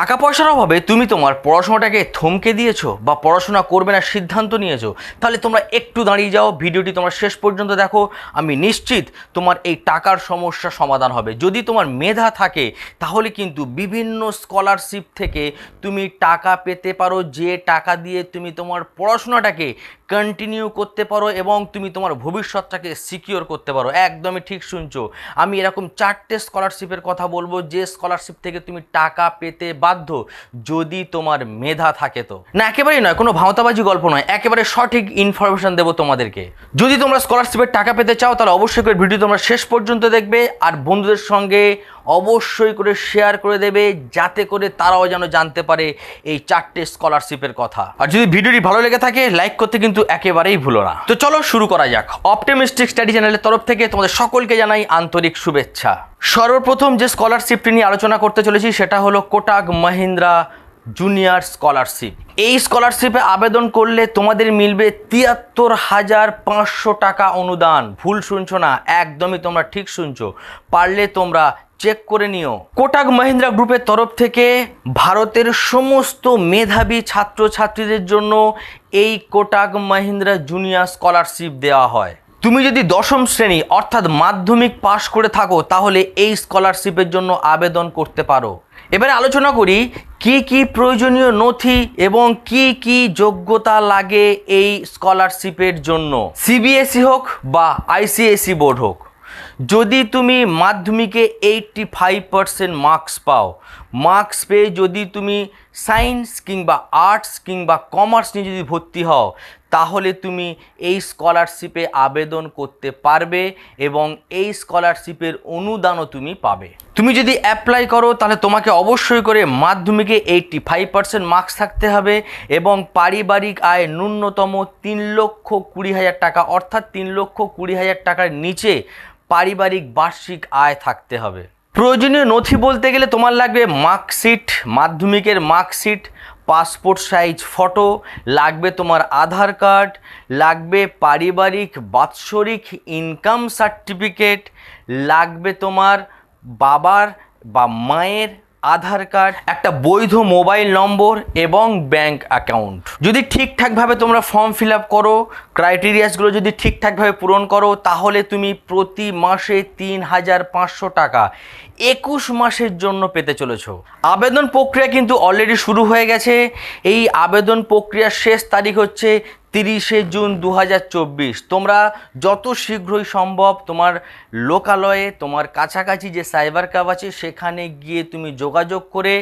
টাকা পয়সার অভাবে তুমি তোমার পড়াশোনাটাকে থমকে দিয়েছ বা পড়াশোনা করবে না, সিদ্ধান্ত নিয়েছো, তাহলে তোমরা একটু দাঁড়িয়ে যাও, ভিডিওটি তোমরা শেষ পর্যন্ত দেখো। আমি নিশ্চিত তোমার এই টাকার সমস্যা সমাধান হবে। যদি তোমার মেধা থাকে, তাহলে কিন্তু বিভিন্ন স্কলারশিপ থেকে তুমি টাকা পেতে পারো। যে টাকা দিয়ে তুমি তোমার পড়াশোনাটাকে কন্টিনিউ করতে পারো এবং তুমি তোমার ভবিষ্যৎটাকে সিকিওর করতে পারো। একদমই ঠিক শুনছো। আমি এরকম চারটে স্কলারশিপের কথা বলব, যে স্কলারশিপ থেকে তুমি টাকা পেতে বাধ্য, যদি তোমার মেধা থাকে তো। না, একেবারেই নয়, কোনো ভাওতাবাজি গল্প নয়, একেবারে সঠিক ইনফরমেশন দেবো তোমাদেরকে। যদি তোমরা স্কলারশিপের টাকা পেতে চাও, তাহলে অবশ্যই করে ভিডিও তোমরা শেষ পর্যন্ত দেখবে, আর বন্ধুদের সঙ্গে অবশ্যই করে শেয়ার করে দেবে, যাতে করে তারাও যেন জানতে পারে এই চারটে স্কলারশিপের কথা। আর যদি ভিডিওটি ভালো লেগে থাকে লাইক করতে কিন্তু একেবারেই ভুলো না। তো চলো শুরু করা যাক। অপটিমিস্টিক স্টাডি চ্যানেলের তরফ থেকে তোমাদের সকলকে জানাই আন্তরিক শুভেচ্ছা। সর্বপ্রথম যে স্কলারশিপটি নিয়ে আলোচনা করতে চলেছি, সেটা হলো কোটাক মাহিন্দ্রা জুনিয়র স্কলারশিপ এই স্কলারশিপে আবেদন করলে তোমাদের মিলবে তিয়াত্তর হাজার পাঁচশো টাকা অনুদান। ভুল শুনছো না? একদমই তোমরা ঠিক শুনছো। পারলে তোমরা চেক করে নিও। কোটাক মহিন্দ্রা গ্রুপের তরফ থেকে ভারতের সমস্ত মেধাবী ছাত্রছাত্রীদের জন্য এই কোটাক মহিন্দ্রা জুনিয়র স্কলারশিপ দেওয়া হয়। তুমি যদি দশম শ্রেণি অর্থাৎ মাধ্যমিক পাশ করে থাকো, তাহলে এই স্কলারশিপের জন্য আবেদন করতে পারো। এবারে আলোচনা করি, কি কি প্রয়োজনীয় নথি এবং কি কি যোগ্যতা লাগে এই স্কলারশিপের জন্য? সিবিএসই হোক বা আইসিএসই বোর্ড হোক। যদি তুমি মাধ্যমিকে এইটটি ফাইভ পার্সেন্ট মার্কস পাও মার্কস পেয়ে যদি তুমি সায়েন্স কিংবা আর্টস কিংবা কমার্স নিয়ে যদি ভর্তি হও, তাহলে তুমি এই স্কলারশিপে আবেদন করতে পারবে এবং এই স্কলারশিপের অনুদানও তুমি পাবে। তুমি যদি অ্যাপ্লাই করো, তাহলে তোমাকে অবশ্যই করে মাধ্যমিকে এইটটি ফাইভ পার্সেন্ট মার্কস থাকতে হবে এবং পারিবারিক আয় ন্যূনতম তিন লক্ষ কুড়ি হাজার টাকা, অর্থাৎ তিন লক্ষ কুড়ি হাজার টাকার নিচে পারিবারিক বার্ষিক আয় থাকতে হবে। প্রয়োজনীয় নথি বলতে গেলে তোমার লাগবে মার্কশিট, মাধ্যমিকের মার্কশিট, পাসপোর্ট সাইজ ফটো, লাগবে তোমার আধার কার্ড, লাগবে পারিবারিক বাৎসরিক ইনকাম সার্টিফিকেট, লাগবে তোমার বাবার বা মায়ের আধার কার্ড, একটা বৈধ মোবাইল নম্বর এবং ব্যাংক অ্যাকাউন্ট। যদি ঠিকঠাকভাবে তোমরা ফর্ম ফিল আপ করো, ক্রাইটেরিয়াসগুলো যদি ঠিকঠাকভাবে পূরণ করো, তাহলে তুমি প্রতি মাসে তিন হাজার পাঁচশো টাকা একুশ মাসের জন্য পেতে চলেছো। আবেদন প্রক্রিয়া কিন্তু অলরেডি শুরু হয়ে গেছে। এই আবেদন প্রক্রিয়ার শেষ তারিখ হচ্ছে তিরিশে জুন দু হাজার চব্বিশ। তোমরা যত শীঘ্রই সম্ভব তোমার লোকালয়ে, তোমার কাছাকাছি যে সাইবার ক্যাব আছে, সেখানে গিয়ে তুমি যোগাযোগ করে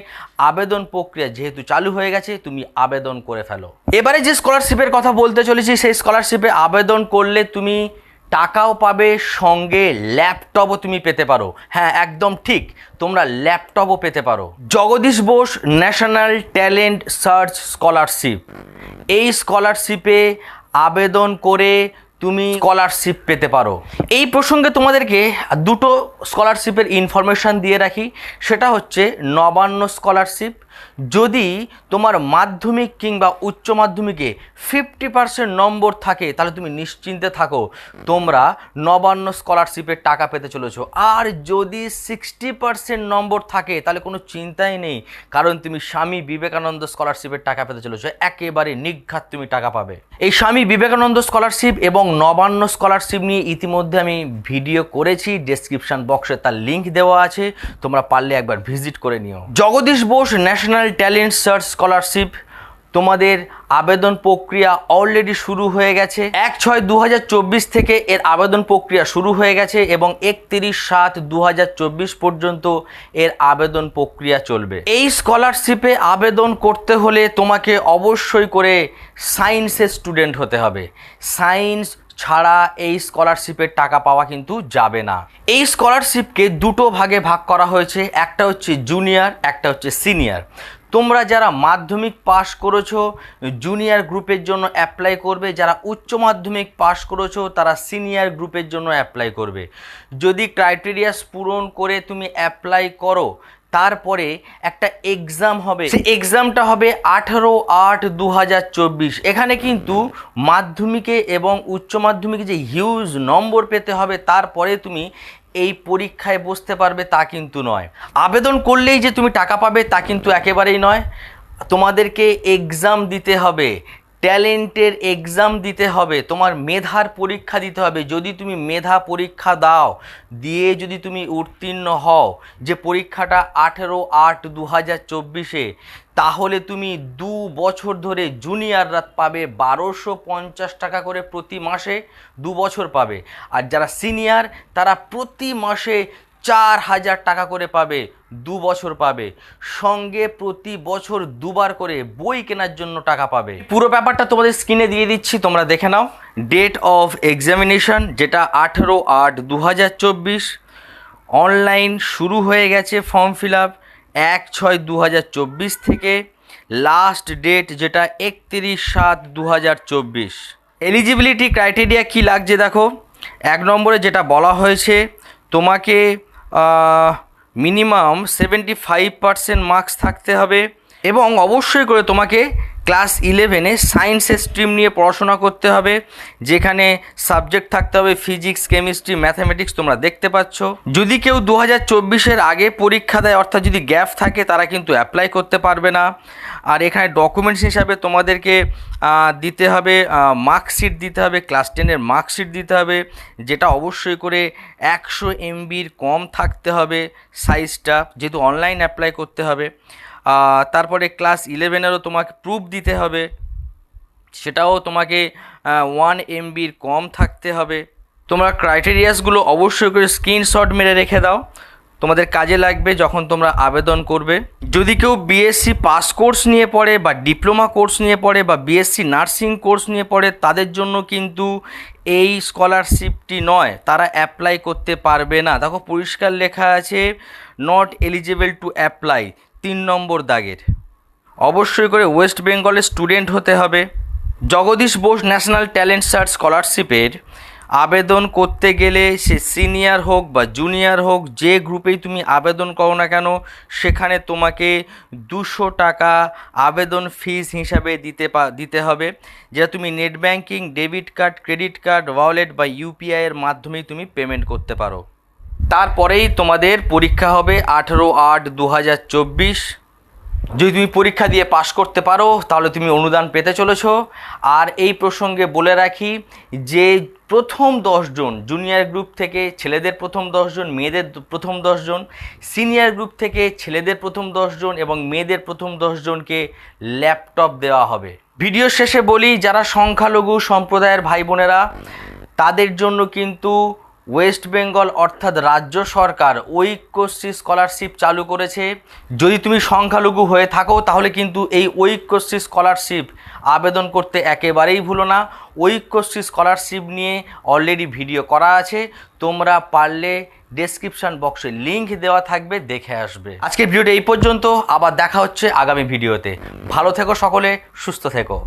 আবেদন প্রক্রিয়া যেহেতু চালু হয়ে গেছে, তুমি আবেদন করে ফেলো। এবারে যে স্কলারশিপের কথা বলতে চলেছি, সেই স্কলারশিপে আবেদন করলে তুমি টাকাও পাবে, সঙ্গে ল্যাপটপও তুমি পেতে পারো। হ্যাঁ একদম ঠিক, তোমরা ল্যাপটপও পেতে পারো। Jagadish Bose national talent search scholarship. এই স্কলারশিপে আবেদন করে তুমি স্কলারশিপ পেতে পারো। এই প্রসঙ্গে তোমাদেরকে দুটো স্কলারশিপের ইনফরমেশান দিয়ে রাখি। সেটা হচ্ছে নবান্ন স্কলারশিপ যদি তোমার মাধ্যমিক কিংবা উচ্চ মাধ্যমিকে ফিফটি পার্সেন্ট নম্বর থাকে, তাহলে তুমি নিশ্চিন্তে থাকো। তোমরা নবান্ন স্কলারশিপের টাকা পেতে চলেছো। আর যদি সিক্সটি পার্সেন্ট নম্বর থাকে, তাহলে কোনো চিন্তাই নেই, কারণ তুমি স্বামী বিবেকানন্দ স্কলারশিপের টাকা পেতে চলেছো। একেবারে নিঘাত তুমি টাকা পাবে। এই স্বামী বিবেকানন্দ স্কলারশিপ এবং নবান্ন স্কলারশিপ নিয়ে ইতিমধ্যে আমি ভিডিও করেছি ডেসক্রিপশন বক্সে তার লিঙ্ক দেওয়া আছে, তোমরা পারলে একবার ভিজিট করে নিও। Jagadish Bose national talent search scholarship তোমাদের আবেদন প্রক্রিয়া অলরেডি শুরু হয়ে গেছে। এক ছয় দু থেকে এর আবেদন প্রক্রিয়া শুরু হয়ে গেছে এবং একত্রিশ সাত দু পর্যন্ত এর আবেদন প্রক্রিয়া চলবে। এই স্কলারশিপে আবেদন করতে হলে তোমাকে অবশ্যই করে সায়েন্সের স্টুডেন্ট হতে হবে। সায়েন্স ছাড়া এই স্কলারশিপের টাকা পাওয়া কিন্তু যাবে না। এই স্কলারশিপকে দুটো ভাগে ভাগ করা হয়েছে, একটা হচ্ছে জুনিয়র একটা হচ্ছে সিনিয়র তোমরা যারা মাধ্যমিক পাশ করেছ জুনিয়র গ্রুপের জন্য অ্যাপ্লাই করবে, যারা উচ্চ মাধ্যমিক পাশ করেছ, তারা সিনিয়র গ্রুপের জন্য অ্যাপ্লাই করবে। যদি ক্রাইটেরিয়াস পূরণ করে তুমি অ্যাপ্লাই করো তারপরে একটা এক্সাম হবে। সেই এক্সামটা হবে আঠারো আট দু এখানে কিন্তু মাধ্যমিকে এবং উচ্চ মাধ্যমিকে যে হিউজ নম্বর পেতে হবে তারপরে তুমি এই পরীক্ষায় বসতে পারবে তা কিন্তু নয়। আবেদন করলেই যে তুমি টাকা পাবে তা কিন্তু একেবারেই নয়। তোমাদেরকে এক্সাম দিতে হবে। ট্যালেন্টের এক্সাম দিতে হবে, তোমার মেধার পরীক্ষা দিতে হবে। যদি তুমি মেধা পরীক্ষা দাও, দিয়ে যদি তুমি উত্তীর্ণ হও, যে পরীক্ষাটা আঠেরো আট দু হাজার চব্বিশে, তাহলে তুমি দু বছর ধরে জুনিয়ররা পাবে বারোশো পঞ্চাশ টাকা করে প্রতি মাসে দু বছর পাবে। আর যারা সিনিয়র তারা প্রতি মাসে চার হাজার টাকা করে পাবে, দু বছর পাবে। সঙ্গে প্রতি বছর দুবার করে বই কেনার জন্য টাকা পাবে। পুরো ব্যাপারটা তোমাদের স্ক্রিনে দিয়ে দিচ্ছি, তোমরা দেখে নাও। ডেট অফ এক্সামিনেশন যেটা আঠেরো আট দু অনলাইন শুরু হয়ে গেছে ফর্ম ফিল আপ এক ছয় দু থেকে। লাস্ট ডেট যেটা একত্রিশ সাত দু এলিজিবিলিটি ক্রাইটেরিয়া কী লাগছে দেখো? এক নম্বরে যেটা বলা হয়েছে, তোমাকে minimum seventy five percent marks থাকতে হবে এবং অবশ্যই করে তোমাকে ক্লাস ইলেভেনে সায়েন্সের স্ট্রিম নিয়ে পড়াশোনা করতে হবে, যেখানে সাবজেক্ট থাকতে হবে ফিজিক্স, কেমিস্ট্রি, ম্যাথামেটিক্স, তোমরা দেখতে পাচ্ছ। যদি কেউ দু হাজার চব্বিশের আগে পরীক্ষা দেয়, অর্থাৎ যদি গ্যাপ থাকে, তারা কিন্তু অ্যাপ্লাই করতে পারবে না। আর এখানে ডকুমেন্টস হিসাবে তোমাদেরকে দিতে হবে মার্কশিট দিতে হবে ক্লাস টেনের মার্কশিট দিতে হবে, যেটা অবশ্যই করে একশো এমবির কম থাকতে হবে সাইজটা যেহেতু অনলাইন অ্যাপ্লাই করতে হবে। তারপরে ক্লাস ইলেভেনেরও তোমাকে প্রুফ দিতে হবে। সেটাও তোমাকে ওয়ান এমবির কম থাকতে হবে। তোমরা ক্রাইটেরিয়াসগুলো অবশ্যই করে স্ক্রিনশট মেরে রেখে দাও। তোমাদের কাজে লাগবে যখন তোমরা আবেদন করবে। যদি কেউ বিএসসি পাস কোর্স নিয়ে পড়ে বা ডিপ্লোমা কোর্স নিয়ে পড়ে বা বিএসসি নার্সিং কোর্স নিয়ে পড়ে, তাদের জন্য কিন্তু এই স্কলারশিপটি নয়। তারা অ্যাপ্লাই করতে পারবে না। দেখো, পরিষ্কার লেখা আছে নট এলিজিবল টু অ্যাপ্লাই তিন নম্বর দাগের। অবশ্যই করে ওয়েস্ট বেঙ্গলের স্টুডেন্ট হতে হবে। Jagadish Bose national talent search স্কলারশিপের আবেদন করতে গেলে সে সিনিয়র হোক বা জুনিয়র হোক, যে গ্রুপেই তুমি আবেদন করো না কেন, সেখানে তোমাকে দুশো টাকা আবেদন ফিস হিসাবে দিতে পা, দিতে হবে। যেটা তুমি net banking debit card credit card wallet বা ইউপিআইয়ের মাধ্যমেই তুমি পেমেন্ট করতে পারো। তারপরেই তোমাদের পরীক্ষা হবে আঠেরো আট দু যদি তুমি পরীক্ষা দিয়ে পাশ করতে পারো, তাহলে তুমি অনুদান পেতে চলেছো। আর এই প্রসঙ্গে বলে রাখি যে প্রথম দশজন জুনিয়র গ্রুপ থেকে ছেলেদের প্রথম দশজন মেয়েদের প্রথম দশজন সিনিয়র গ্রুপ থেকে ছেলেদের প্রথম দশজন এবং মেয়েদের প্রথম দশজনকে ল্যাপটপ দেওয়া হবে। ভিডিও শেষে বলি, যারা সংখ্যালঘু সম্প্রদায়ের ভাই বোনেরা তাদের জন্য কিন্তু ওয়েস্ট বেঙ্গল অর্থাৎ রাজ্য সরকার ঐক্যশ্রী স্কলারশিপ চালু করেছে। যদি তুমি সংখ্যালঘু হয়ে থাকো, তাহলে কিন্তু এই ঐক্যশ্রী স্কলারশিপ আবেদন করতে একেবারেই ভুলো না। ঐক্যশ্রী স্কলারশিপ নিয়ে অলরেডি ভিডিও করা আছে। তোমরা পারলে ডেসক্রিপশন বক্সে লিংক দেওয়া থাকবে, দেখে আসবে। আজকের ভিডিওটা এই পর্যন্ত, আবার দেখা হচ্ছে আগামী ভিডিওতে ভালো থেকো সকলে, সুস্থ থেকো।